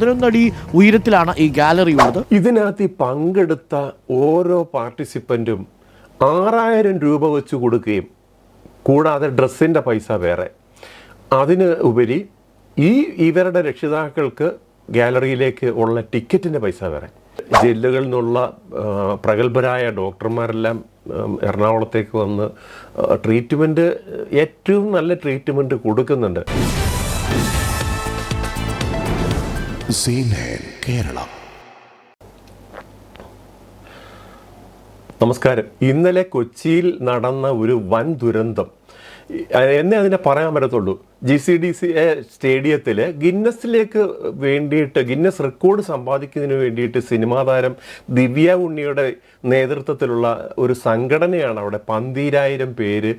പതിനൊന്നടി ഉയരത്തിലാണ് ഈ ഗാലറി ഉള്ളത്. ഇതിനകത്ത് ഈ പങ്കെടുത്ത ഓരോ പാർട്ടിസിപ്പന്റും ആറായിരം രൂപ വെച്ച് കൊടുക്കുകയും കൂടാതെ ഡ്രസ്സിന്റെ പൈസ വേറെ. അതിന് ഉപരി ഈ ഇവരുടെ രക്ഷിതാക്കൾക്ക് ഗാലറിയിലേക്ക് ഉള്ള ടിക്കറ്റിന്റെ പൈസ വേറെ. ജില്ലകളിൽ നിന്നുള്ള പ്രഗത്ഭരായ ഡോക്ടർമാരെല്ലാം എറണാകുളത്തേക്ക് വന്ന് ട്രീറ്റ്മെന്റ് ഏറ്റവും നല്ല ട്രീറ്റ്മെന്റ് കൊടുക്കുന്നുണ്ട്. നമസ്കാരം. ഇന്നലെ കൊച്ചിയിൽ നടന്ന ഒരു വൻ ദുരന്തം. എന്നെ അതിനെ പറയാൻ പറ്റത്തുള്ളൂ. G C D C A സ്റ്റേഡിയത്തിൽ ഗിന്നസിലേക്ക് വേണ്ടിയിട്ട് ഗിന്നസ് റെക്കോർഡ് സമ്പാദിക്കുന്നതിന് വേണ്ടിയിട്ട് സിനിമാ താരം ദിവ്യ ഉണ്ണിയുടെ നേതൃത്വത്തിലുള്ള ഒരു സംഘടനയാണ് അവിടെ. പന്തിരായിരം പേര്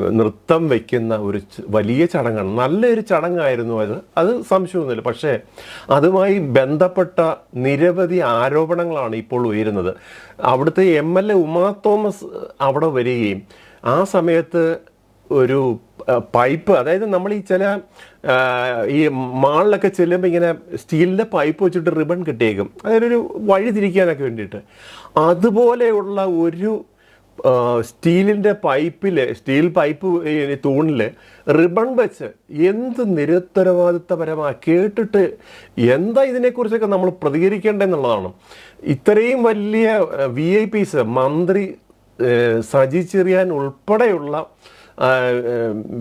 നൃത്തം വയ്ക്കുന്ന ഒരു വലിയ ചടങ്ങാണ്. നല്ലൊരു ചടങ്ങായിരുന്നു അത്. അത് സംശയമൊന്നുമില്ല. പക്ഷേ അതുമായി ബന്ധപ്പെട്ട നിരവധി ആരോപണങ്ങളാണ് ഇപ്പോൾ ഉയരുന്നത്. അവിടുത്തെ M L A Uma Thomas അവിടെ വരികയും ആ സമയത്ത് ഒരു പൈപ്പ് അതായത് നമ്മൾ ഈ ചില ഈ മാളിലൊക്കെ ചെല്ലുമ്പോൾ ഇങ്ങനെ സ്റ്റീലിന്റെ പൈപ്പ് വെച്ചിട്ട് റിബൺ കിട്ടിയേക്കും. അതിനൊരു വഴി തിരിക്കാനൊക്കെ വേണ്ടിയിട്ട്. അതുപോലെയുള്ള ഒരു സ്റ്റീലിന്റെ പൈപ്പിൽ സ്റ്റീൽ പൈപ്പ് തൂണിൽ റിബൺ വെച്ച് എന്ത് നിരുത്തരവാദിത്തപരമാണ് കേട്ടിട്ട് എന്താ ഇതിനെക്കുറിച്ചൊക്കെ നമ്മൾ പ്രതികരിക്കേണ്ടതെന്നുള്ളതാണ്. ഇത്രയും വലിയ വി ഐ പീസ് മന്ത്രി സജി ചെറിയാൻ ഉൾപ്പെടെയുള്ള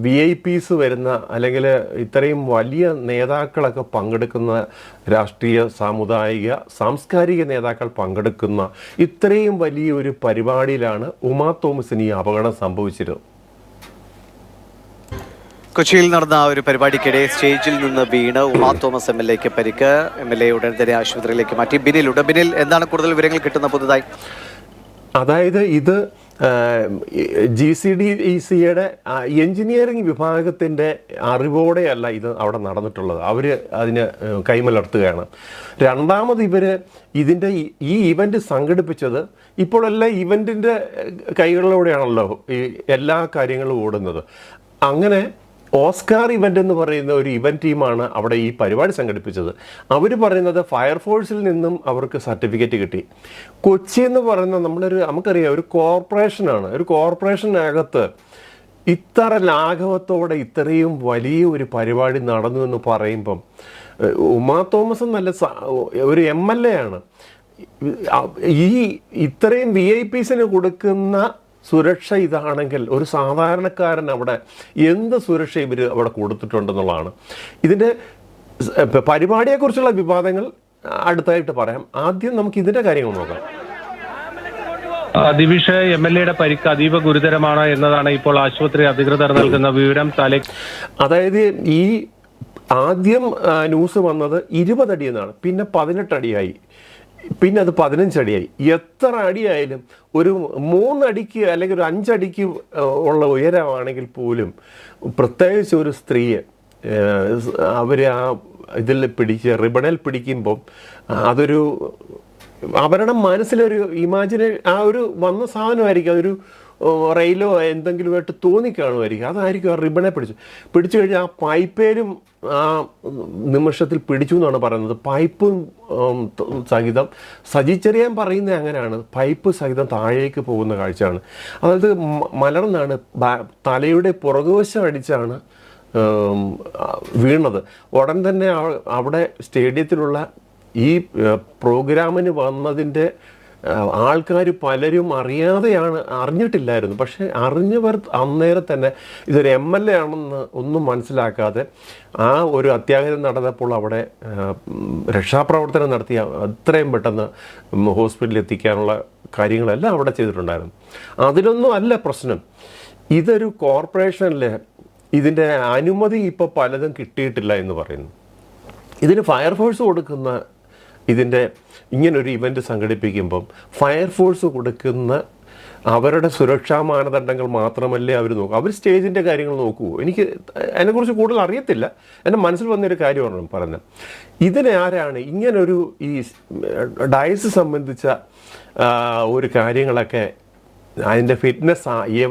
വി ഐ പീസ് വരുന്ന അല്ലെങ്കിൽ ഇത്രയും വലിയ നേതാക്കളൊക്കെ പങ്കെടുക്കുന്ന രാഷ്ട്രീയ സാമുദായിക സാംസ്കാരിക നേതാക്കൾ പങ്കെടുക്കുന്ന ഇത്രയും വലിയ ഒരു പരിപാടിയിലാണ് ഉമാ തോമസിന് ഈ അപകടം സംഭവിച്ചിരുന്നത് കൊച്ചിയിൽ നടന്ന ആ ഒരു പരിപാടിക്കിടെ സ്റ്റേജിൽ നിന്ന് വീണ് ഉമാ തോമസ് എം എൽ എക്ക് പരിക്ക്. എം എൽ എ ഉടൻ തന്നെ ആശുപത്രിയിലേക്ക് മാറ്റി. ബിനിലുണ്ട് ബിനിൽ എന്താണ് കൂടുതൽ വിവരങ്ങൾ കിട്ടുന്ന പുതുതായി? അതായത് ഇത് ജി സി ഡി ഇ സിയുടെ എഞ്ചിനീയറിംഗ് വിഭാഗത്തിന്റെ അറിവോടെയല്ല ഇത് അവിടെ നടന്നിട്ടുള്ളത്. അവർ അതിന് കൈമലർത്തുകയാണ്. രണ്ടാമത് ഇവർ ഇതിന്റെ ഈ- ഇവന്റ് സംഘടിപ്പിച്ചത് ഇപ്പോഴെല്ലാം ഇവന്റിന്റെ കൈകളിലൂടെയാണല്ലോ ഈ എല്ലാ കാര്യങ്ങളും ഓടുന്നത്. അങ്ങനെ ഓസ്കാർ ഇവന്റ് എന്ന് പറയുന്ന ഒരു ഇവന്റ് ടീമാണ് അവിടെ ഈ പരിപാടി സംഘടിപ്പിച്ചത്. അവർ പറയുന്നത് ഫയർഫോഴ്സിൽ നിന്നും അവർക്ക് സർട്ടിഫിക്കറ്റ് കിട്ടി. കൊച്ചി എന്ന് പറയുന്ന നമ്മളൊരു നമുക്കറിയാം ഒരു കോർപ്പറേഷനാണ്. ഒരു കോർപ്പറേഷനകത്ത് ഇത്ര ലാഘവത്തോടെ ഇത്രയും വലിയ ഒരു പരിപാടി നടന്നു എന്ന് പറയുമ്പം ഉമാ തോമസ് നല്ല ഒരു എം എൽ എ ആണ്. ഈ ഇത്രയും വി ഐ പീസിന് കൊടുക്കുന്ന സുരക്ഷ ഇതാണെങ്കിൽ ഒരു സാധാരണക്കാരൻ അവിടെ എന്ത് സുരക്ഷ ഇവർ അവിടെ കൊടുത്തിട്ടുണ്ടെന്നുള്ളതാണ്. ഇതിന്റെ പരിപാടിയെക്കുറിച്ചുള്ള വിവാദങ്ങൾ അടുത്തായിട്ട് പറയാം. ആദ്യം നമുക്ക് ഇതിന്റെ കാര്യങ്ങൾ നോക്കാം. അതിവിഷ ദിവിഷ് എം എൽ എയുടെ പരിക്ക് അതീവ ഗുരുതരമാണ് എന്നതാണ് ഇപ്പോൾ ആശുപത്രി അധികൃതർ നൽകുന്ന വിവരം. തലേ അതായത് ഈ ആദ്യം ന്യൂസ് വന്നത് ഇരുപതടി എന്നാണ് പിന്നെ പതിനെട്ടടിയായി. പിന്നെ അത് പതിനഞ്ചടിയായി. എത്ര അടിയായാലും ഒരു മൂന്നടിക്ക് അല്ലെങ്കിൽ ഒരു അഞ്ചടിക്ക് ഉള്ള ഉയരമാണെങ്കിൽ പോലും പ്രത്യേകിച്ച് ഒരു സ്ത്രീയെ അവർ ആ ഇതിൽ പിടിച്ച് റിബണിൽ പിടിക്കുമ്പം അതൊരു അവരുടെ മനസ്സിലൊരു ഇമാജിനേ ആ ഒരു വന്ന സാധനമായിരിക്കും. അതൊരു റെയിലോ എന്തെങ്കിലുമായിട്ട് തോന്നിക്കാണുമായിരിക്കും. അതായിരിക്കും ആ റിബണെ പിടിച്ചു. പിടിച്ചു കഴിഞ്ഞാൽ ആ പൈപ്പേലും ആ നിമിഷത്തിൽ പിടിച്ചു എന്നാണ് പറയുന്നത്. പൈപ്പും സഹിതം സജിച്ചെറിയാൻ പറയുന്നത് അങ്ങനെയാണ്. പൈപ്പ് സഹിതം താഴേക്ക് പോകുന്ന കാഴ്ചയാണ്. അതായത് മലർന്നാണ് തലയുടെ പുറകുവശം അടിച്ചാണ് വീണത്. ഉടൻ തന്നെ അവിടെ സ്റ്റേഡിയത്തിലുള്ള ഈ പ്രോഗ്രാമിന് വന്നതിന്റെ ആൾക്കാർ പലരും അറിയാതെയാണ് അറിഞ്ഞിട്ടില്ലായിരുന്നു. പക്ഷേ അറിഞ്ഞവർ അന്നേരം തന്നെ ഇതൊരു എം എൽ എ ആണെന്ന് ഒന്നും മനസ്സിലാക്കാതെ ആ ഒരു അത്യാഹിതം നടന്നപ്പോൾ അവിടെ രക്ഷാപ്രവർത്തനം നടത്തിയ അത്രയും പെട്ടെന്ന് ഹോസ്പിറ്റലിൽ എത്തിക്കാനുള്ള കാര്യങ്ങളെല്ലാം അവിടെ ചെയ്തിട്ടുണ്ടായിരുന്നു. അതിലൊന്നും അല്ല പ്രശ്നം. ഇതൊരു കോർപ്പറേഷനിൽ ഇതിന്റെ അനുമതി ഇപ്പോൾ പലതും കിട്ടിയിട്ടില്ല എന്ന് പറയുന്നു. ഇതിന് ഫയർഫോഴ്സ് കൊടുക്കുന്ന ഇതിന്റെ ഇങ്ങനൊരു ഇവന്റ് സംഘടിപ്പിക്കുമ്പം ഫയർഫോഴ്സ് കൊടുക്കുന്ന അവരുടെ സുരക്ഷാ മാനദണ്ഡങ്ങൾ മാത്രമല്ലേ അവർ നോക്കൂ. അവർ സ്റ്റേജിന്റെ കാര്യങ്ങൾ നോക്കുമോ എനിക്ക് അതിനെക്കുറിച്ച് കൂടുതൽ അറിയത്തില്ല. എന്റെ മനസ്സിൽ വന്നൊരു കാര്യമാണ് പറഞ്ഞത്. ഇതിനെ ആരാണ് ഇങ്ങനൊരു ഈ ഡയസ് സംബന്ധിച്ച ഒരു കാര്യങ്ങളൊക്കെ അതിന്റെ ഫിറ്റ്നസ്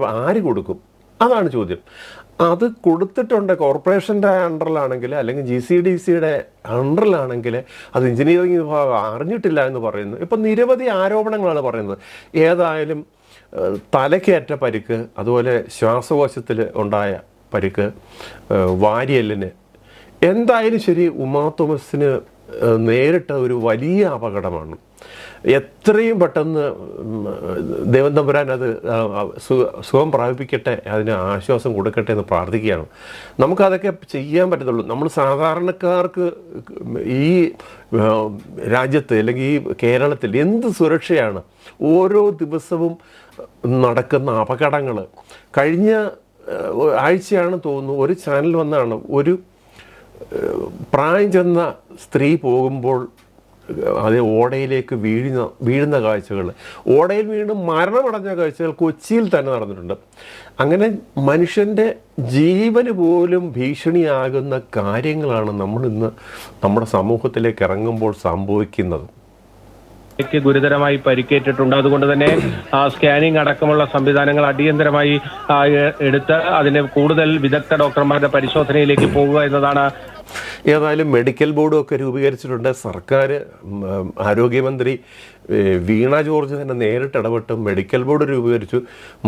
ആര് കൊടുക്കും? അതാണ് ചോദ്യം. അത് കൊടുത്തിട്ടുണ്ട് കോർപ്പറേഷന്റെ അണ്ടറിലാണെങ്കിൽ അല്ലെങ്കിൽ ജി സി ഡി സിയുടെ അണ്ടറിലാണെങ്കിൽ അത് എഞ്ചിനീയറിംഗ് വിഭാഗം അറിഞ്ഞിട്ടില്ല എന്ന് പറയുന്നു. ഇപ്പം നിരവധി ആരോപണങ്ങളാണ് പറയുന്നത്. ഏതായാലും തലക്കേറ്റ പരിക്ക് അതുപോലെ ശ്വാസകോശത്തിൽ ഉണ്ടായ പരിക്ക് വാരിയല്ലിന്. എന്തായാലും ശരി ഉമാ തോമസിന് നേരിട്ട ഒരു വലിയ അപകടമാണ്. എത്രയും പെട്ടെന്ന് ദൈവം തമ്പുരാൻ അത് സുഖം പ്രാപിപ്പിക്കട്ടെ അതിന് ആശ്വാസം കൊടുക്കട്ടെ എന്ന് പ്രാർത്ഥിക്കുകയാണ്. നമുക്കതൊക്കെ ചെയ്യാൻ പറ്റത്തുള്ളൂ. നമ്മൾ സാധാരണക്കാർക്ക് ഈ രാജ്യത്ത് അല്ലെങ്കിൽ ഈ കേരളത്തിൽ എന്ത് സുരക്ഷയാണ്? ഓരോ ദിവസവും നടക്കുന്ന അപകടങ്ങൾ കഴിഞ്ഞ ആഴ്ചയാണ് തോന്നുന്നു ഒരു ചാനൽ വന്നാണ് ഒരു പ്രായം ചെന്ന സ്ത്രീ പോകുമ്പോൾ അത് ഓടയിലേക്ക് വീഴുന്ന വീഴുന്ന കാഴ്ചകൾ. ഓടയിൽ വീണ് മരണമടഞ്ഞ കാഴ്ചകൾ കൊച്ചിയിൽ തന്നെ നടന്നിട്ടുണ്ട്. അങ്ങനെ മനുഷ്യന്റെ ജീവന് പോലും ഭീഷണിയാകുന്ന കാര്യങ്ങളാണ് നമ്മൾ ഇന്ന് നമ്മുടെ സമൂഹത്തിലേക്ക് ഇറങ്ങുമ്പോൾ സംഭവിക്കുന്നത്. ക്ക് ഗുരുതരമായി പരിക്കേറ്റിട്ടുണ്ട്. അതുകൊണ്ട് തന്നെ സ്കാനിംഗ് അടക്കമുള്ള സംവിധാനങ്ങൾ അടിയന്തരമായി എടുത്ത് അതിന് കൂടുതൽ വിദഗ്ധ ഡോക്ടർമാരുടെ പരിശോധനയിലേക്ക് പോകുക എന്നതാണ് ഏതായാലും മെഡിക്കൽ ബോർഡും ഒക്കെ രൂപീകരിച്ചിട്ടുണ്ട്. സർക്കാർ ആരോഗ്യമന്ത്രി വീണ ജോർജ് തന്നെ നേരിട്ട് ഇടപെട്ട് മെഡിക്കൽ ബോർഡ് രൂപീകരിച്ചു.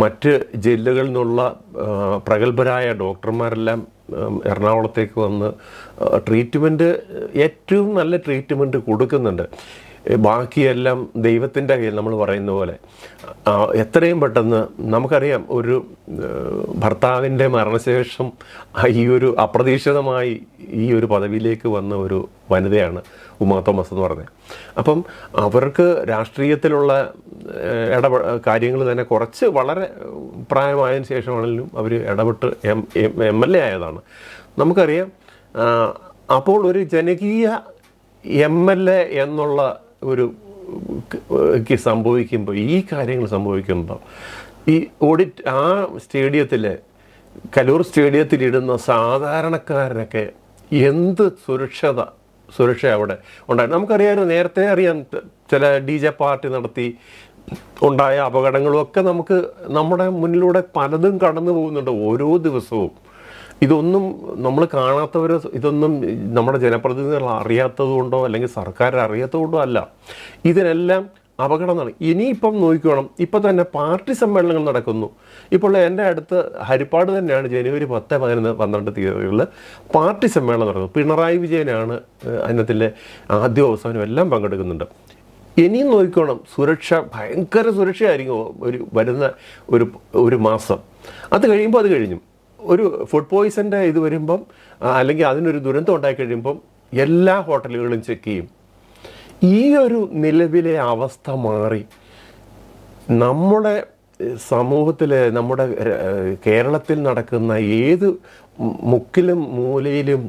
മറ്റ് ജില്ലകളിൽ നിന്നുള്ള പ്രഗത്ഭരായ ഡോക്ടർമാരെല്ലാം എറണാകുളത്തേക്ക് വന്ന് ട്രീറ്റ്മെന്റ് ഏറ്റവും നല്ല ട്രീറ്റ്മെന്റ് കൊടുക്കുന്നുണ്ട്. ബാക്കിയെല്ലാം ദൈവത്തിന്റെ കയ്യിൽ നമ്മൾ പറയുന്ന പോലെ. എത്രയും പെട്ടെന്ന് നമുക്കറിയാം ഒരു ഭർത്താവിന്റെ മരണശേഷം ഈ ഒരു അപ്രതീക്ഷിതമായി ഈ ഒരു പദവിയിലേക്ക് വന്ന ഒരു വനിതയാണ് ഉമാ തോമസ് എന്ന് പറഞ്ഞത്. അപ്പം അവർക്ക് രാഷ്ട്രീയത്തിലുള്ള ഇടപ കാര്യങ്ങൾ തന്നെ കുറച്ച് വളരെ പ്രായമായതിനു ശേഷമാണെങ്കിലും അവർ ഇടപെട്ട് എം എം എൽ എ ആയതാണ്. നമുക്കറിയാം അപ്പോൾ ഒരു ജനകീയ എം എൽ എ എന്നുള്ള ഒരു ക്ക് സംഭവിക്കുമ്പോൾ ഈ കാര്യങ്ങൾ സംഭവിക്കുമ്പോൾ ഈ ഓഡിറ്റ് ആ സ്റ്റേഡിയത്തിലെ കലൂർ സ്റ്റേഡിയത്തിലിടുന്ന സാധാരണക്കാരനൊക്കെ എന്ത് സുരക്ഷത സുരക്ഷ അവിടെ ഉണ്ടായിരുന്നു നമുക്കറിയാമായിരുന്നു നേരത്തെ അറിയാം ചില ഡി ജെ പാർട്ടി നടത്തി ഉണ്ടായ അപകടങ്ങളും ഒക്കെ നമുക്ക് നമ്മുടെ മുന്നിലൂടെ പലതും കടന്നു പോകുന്നുണ്ട് ഓരോ ദിവസവും. ഇതൊന്നും നമ്മൾ കാണാത്തവർ ഇതൊന്നും നമ്മുടെ ജനപ്രതിനിധികൾ അറിയാത്തത് കൊണ്ടോ അല്ലെങ്കിൽ സർക്കാർ അറിയാത്തത് കൊണ്ടോ അല്ല. ഇതിനെല്ലാം അപകടം എന്നാണ് ഇനിയിപ്പം നോക്കിക്കോണം. ഇപ്പം തന്നെ പാർട്ടി സമ്മേളനങ്ങൾ നടക്കുന്നു. ഇപ്പോൾ എന്റെ അടുത്ത് ഹരിപ്പാട് തന്നെയാണ് ജനുവരി പത്ത് പതിനൊന്ന് പന്ത്രണ്ട് തീയതികളിൽ പാർട്ടി സമ്മേളനം നടക്കുന്നത് പിണറായി വിജയനാണ് അതിനകത്തിലെ ആദ്യ അവസാനം എല്ലാം പങ്കെടുക്കുന്നുണ്ട്. ഇനിയും നോക്കിക്കോണം. സുരക്ഷ ഭയങ്കര സുരക്ഷയായിരിക്കും ഒരു വരുന്ന ഒരു ഒരു മാസം. അത് കഴിയുമ്പോൾ അത് കഴിഞ്ഞു. ഒരു ഫുഡ് പോയിസന്റെ ഇത് വരുമ്പം അല്ലെങ്കിൽ അതിനൊരു ദുരന്തം ഉണ്ടായി കഴിയുമ്പം എല്ലാ ഹോട്ടലുകളും ചെക്ക് ചെയ്യും. ഈ ഒരു നിലവിലെ അവസ്ഥ മാറി. നമ്മുടെ സമൂഹത്തിൽ നമ്മുടെ കേരളത്തിൽ നടക്കുന്ന ഏത് മുക്കിലും മൂലയിലും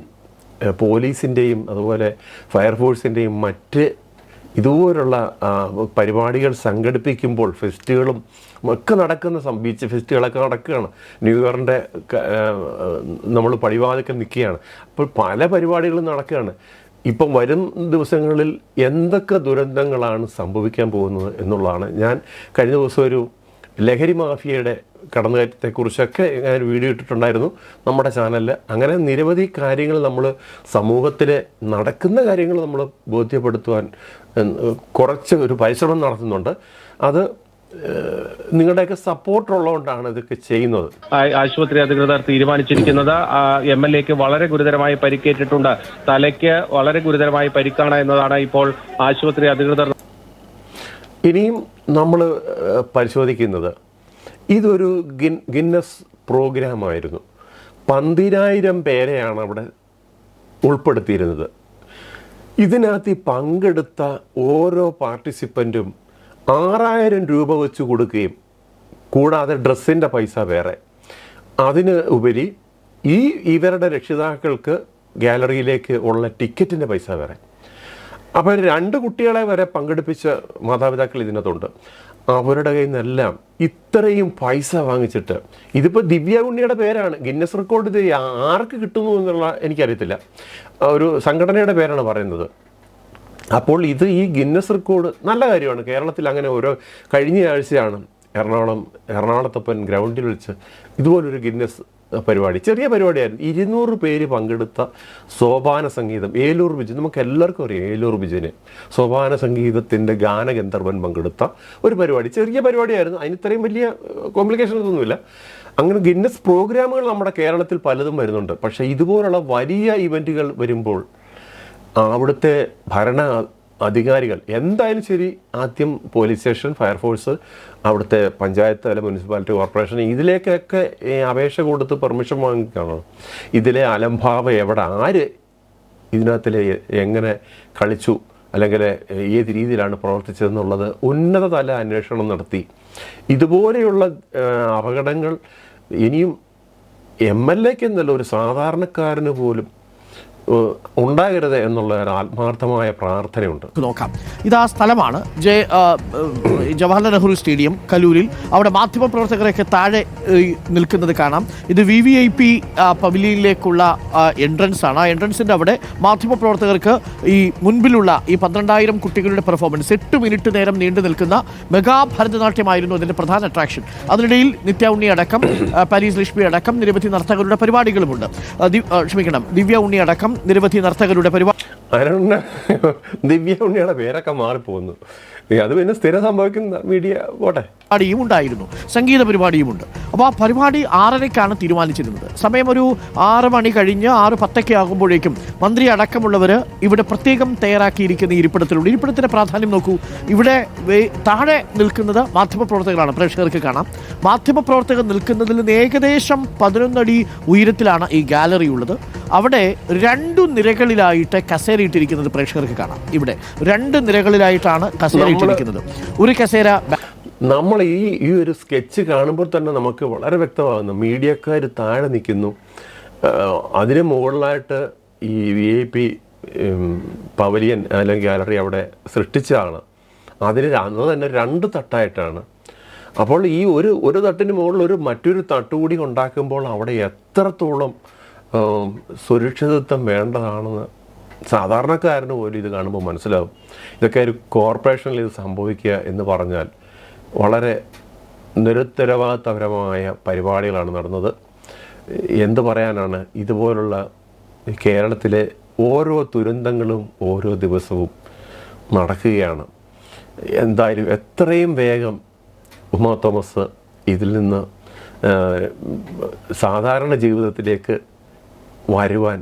പോലീസിന്റെയും അതുപോലെ ഫയർഫോഴ്സിന്റെയും മറ്റ് ഇതുപോലുള്ള പരിപാടികൾ സംഘടിപ്പിക്കുമ്പോൾ ഫെസ്റ്റുകളും ഒക്കെ നടക്കുന്ന ബീച്ച് ഫെസ്റ്റുകളൊക്കെ നടക്കുകയാണ്. ന്യൂ ഇയറിന്റെ നമ്മൾ പടിവാതിക്കൽ നിൽക്കുകയാണ്. അപ്പോൾ പല പരിപാടികളും നടക്കുകയാണ്. ഇപ്പം വരും ദിവസങ്ങളിൽ എന്തൊക്കെ ദുരന്തങ്ങളാണ് സംഭവിക്കാൻ പോകുന്നത് എന്നുള്ളതാണ്. ഞാൻ കഴിഞ്ഞ ദിവസം ഒരു ലഹരി മാഫിയയുടെ കടന്നുകയറ്റത്തെക്കുറിച്ചൊക്കെ ഞാൻ വീഡിയോ ഇട്ടിട്ടുണ്ടായിരുന്നു നമ്മുടെ ചാനലിൽ അങ്ങനെ നിരവധി കാര്യങ്ങൾ നമ്മൾ സമൂഹത്തിൽ നടക്കുന്ന കാര്യങ്ങൾ നമ്മൾ ബോധ്യപ്പെടുത്തുവാൻ കുറച്ച് ഒരു പരിശ്രമം നടത്തുന്നുണ്ട്. അത് നിങ്ങളുടെയൊക്കെ സപ്പോർട്ട് ഉള്ളതുകൊണ്ടാണ് ഇതൊക്കെ ചെയ്യുന്നത്. ആശുപത്രി അധികൃതർ തീരുമാനിച്ചിരിക്കുന്നത് എം എൽ എക്ക് വളരെ ഗുരുതരമായി പരിക്കേറ്റിട്ടുണ്ട്. തലയ്ക്ക് വളരെ ഗുരുതരമായി പരിക്കാണ് എന്നതാണ് ഇപ്പോൾ ആശുപത്രി അധികൃതർ ഇനിയും നമ്മൾ പരിശോധിക്കുന്നത്. ഇതൊരു ഗിൻ ഗിന്നസ് പ്രോഗ്രാമായിരുന്നു. പന്തിരായിരം പേരെയാണ് അവിടെ ഉൾപ്പെടുത്തിയിരുന്നത്. ഇതിനകത്ത് പങ്കെടുത്ത ഓരോ പാർട്ടിസിപ്പന്റും ആറായിരം രൂപ വെച്ച് കൊടുക്കുകയും കൂടാതെ ഡ്രസ്സിന്റെ പൈസ വേറെ. അതിന് ഉപരി ഈ ഇവരുടെ രക്ഷിതാക്കൾക്ക് ഗാലറിയിലേക്ക് ഉള്ള ടിക്കറ്റിന്റെ പൈസ വേറെ. അപ്പോൾ രണ്ട് കുട്ടികളെ വരെ പങ്കെടുപ്പിച്ച മാതാപിതാക്കൾ ഇതിനകത്തുണ്ട്. അവരുടെ കയ്യിൽ നിന്നെല്ലാം ഇത്രയും പൈസ വാങ്ങിച്ചിട്ട്. ഇതിപ്പോൾ ദിവ്യ ഉണ്ണിയുടെ പേരാണ്. ഗിന്നസ് റെക്കോർഡ് ഇത് ആർക്ക് കിട്ടുന്നു എന്നുള്ള എനിക്കറിയത്തില്ല. ഒരു സംഘടനയുടെ പേരാണ് പറയുന്നത്. അപ്പോൾ ഇത് ഈ ഗിന്നസ് റെക്കോർഡ് നല്ല കാര്യമാണ്. കേരളത്തിൽ അങ്ങനെ ഓരോ കഴിഞ്ഞ ആഴ്ചയാണ് എറണാകുളം എറണാകുളത്തപ്പൻ ഗ്രൗണ്ടിൽ വെച്ച് ഇതുപോലൊരു ഗിന്നസ് പരിപാടി ചെറിയ പരിപാടിയായിരുന്നു. ഇരുന്നൂറ് പേര് പങ്കെടുത്ത സോപാന സംഗീതം ഏലൂർ വിജയൻ നമുക്ക് എല്ലാവർക്കും അറിയാം ഏലൂർ വിജയന്. സോപാന സംഗീതത്തിന്റെ ഗാനഗന്ധർവൻ പങ്കെടുത്ത ഒരു പരിപാടി ചെറിയ പരിപാടിയായിരുന്നു. അതിന് ഇത്രയും വലിയ കോംപ്ലിക്കേഷൻസ് ഒന്നുമില്ല അങ്ങനെ ഗിന്നസ് പ്രോഗ്രാമുകൾ നമ്മുടെ കേരളത്തിൽ പലതും വരുന്നുണ്ട്. പക്ഷേ ഇതുപോലുള്ള വലിയ ഇവന്റുകൾ വരുമ്പോൾ അവിടുത്തെ ഭരണ അധികാരികൾ. എന്തായാലും ശരി ആദ്യം പോലീസ് സ്റ്റേഷൻ ഫയർഫോഴ്സ് അവിടുത്തെ പഞ്ചായത്ത് അല്ലെ മുനിസിപ്പാലിറ്റി കോർപ്പറേഷൻ ഇതിലേക്കൊക്കെ അപേക്ഷ കൊടുത്ത് പെർമിഷൻ വാങ്ങിക്കാണോ? ഇതിലെ അലംഭാവം എവിടെ? ആര് ഇതിനകത്തിൽ എങ്ങനെ കളിച്ചു? അല്ലെങ്കിൽ ഏത് രീതിയിലാണ് പ്രവർത്തിച്ചതെന്നുള്ളത് ഉന്നതതല അന്വേഷണം നടത്തി. ഇതുപോലെയുള്ള അപകടങ്ങൾ ഇനിയും എം എൽ എക്ക് എന്നല്ല ഒരു സാധാരണക്കാരന് പോലും ഉണ്ടാകരുത് എന്നുള്ള ഒരു ആത്മാർത്ഥമായ പ്രാർത്ഥനയുണ്ട്. നോക്കാം. ഇത് ആ സ്ഥലമാണ്. ജെ ജവഹർലാൽ നെഹ്റു സ്റ്റേഡിയം കലൂരിൽ. അവിടെ മാധ്യമപ്രവർത്തകരൊക്കെ താഴെ നിൽക്കുന്നത് കാണാം. ഇത് വി വി ഐ പി പവിലിയിലേക്കുള്ള എൻട്രൻസ് ആണ്. ആ എൻട്രൻസിന്റെ അവിടെ മാധ്യമപ്രവർത്തകർക്ക് ഈ മുൻപിലുള്ള ഈ പന്ത്രണ്ടായിരം കുട്ടികളുടെ പെർഫോമൻസ് എട്ട് മിനിറ്റ് നേരം നീണ്ടു നിൽക്കുന്ന മെഗാ ഭരതനാട്യമായിരുന്നു അതിന്റെ പ്രധാന അട്രാക്ഷൻ അതിനിടയിൽ നിത്യ ഉണ്ണി അടക്കം പാരീസ് ലക്ഷ്മി അടക്കം നിരവധി നർത്തകരുടെ പരിപാടികളുമുണ്ട്. ക്ഷമിക്കണം ദിവ്യ ഉണ്ണി അടക്കം നിരവധി നർത്തകരുടെ പരിപാടി ദിവ്യ ഉണ്ണിയുടെ പേരൊക്കെ മാറിപ്പോകുന്നു. അത് പിന്നെ സ്ഥിരം സംഭവിക്കുന്ന മീഡിയ പോട്ടെ. പരിപാടിയും ഉണ്ടായിരുന്നു. സംഗീത പരിപാടിയുമുണ്ട് അപ്പോൾ ആ പരിപാടി ആറരയ്ക്കാണ് തീരുമാനിച്ചിരുന്നത്. സമയം ഒരു ആറ് മണി കഴിഞ്ഞ് ആറ് പത്തൊക്കെ ആകുമ്പോഴേക്കും മന്ത്രി അടക്കമുള്ളവർ ഇവിടെ പ്രത്യേകം തയ്യാറാക്കിയിരിക്കുന്ന ഇരിപ്പിടത്തിലുണ്ട്. ഇരിപ്പിടത്തിന്റെ പ്രാധാന്യം നോക്കൂ. ഇവിടെ താഴെ നിൽക്കുന്നത് മാധ്യമപ്രവർത്തകരാണ്. പ്രേക്ഷകർക്ക് കാണാം. മാധ്യമപ്രവർത്തകർ നിൽക്കുന്നതിൽ നിന്ന് ഏകദേശം പതിനൊന്നടി ഉയരത്തിലാണ് ഈ ഗാലറി ഉള്ളത്. അവിടെ രണ്ടു നിരകളിലായിട്ട് കസേരയിട്ടിരിക്കുന്നത് പ്രേക്ഷകർക്ക് കാണാം. ഇവിടെ രണ്ട് നിരകളിലായിട്ടാണ് കസേര ഇട്ടിരിക്കുന്നത് ഒരു കസേര നമ്മൾ ഈ ഈ ഒരു സ്കെച്ച് കാണുമ്പോൾ തന്നെ നമുക്ക് വളരെ വ്യക്തമാകുന്നു. മീഡിയക്കാർ താഴെ നിൽക്കുന്നു. അതിന് മുകളിലായിട്ട് ഈ വി ഐ പി പവലിയൻ അല്ലെങ്കിൽ ഗാലറി അവിടെ സൃഷ്ടിച്ചതാണ്. അതിന് അത് തന്നെ രണ്ട് തട്ടായിട്ടാണ്. അപ്പോൾ ഈ ഒരു ഒരു തട്ടിന് മുകളിൽ ഒരു മറ്റൊരു തട്ടുകൂടി ഉണ്ടാക്കുമ്പോൾ അവിടെ എത്രത്തോളം സുരക്ഷിതത്വം വേണ്ടതാണെന്ന് സാധാരണക്കാരന് പോലും ഇത് കാണുമ്പോൾ മനസ്സിലാവും. ഇതൊക്കെ ഒരു കോർപ്പറേഷനിൽ ഇത് സംഭവിക്കുക എന്ന് പറഞ്ഞാൽ വളരെ നിരുത്തരവാദിത്തപരമായ പരിപാടികളാണ് നടന്നത്. എന്ത് പറയാനാണ്? ഇതുപോലുള്ള കേരളത്തിലെ ഓരോ ദുരന്തങ്ങളും ഓരോ ദിവസവും നടക്കുകയാണ്. എന്തായാലും എത്രയും വേഗം ഉമാ തോമസ് ഇതിൽ നിന്ന് സാധാരണ ജീവിതത്തിലേക്ക് വരുവാൻ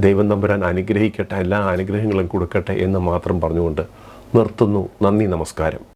ദൈവം തമ്പുരാൻ അനുഗ്രഹിക്കട്ടെ എല്ലാ അനുഗ്രഹങ്ങളും കൊടുക്കട്ടെ എന്ന് മാത്രം പറഞ്ഞുകൊണ്ട് നിർത്തുന്നു. നന്ദി നമസ്കാരം.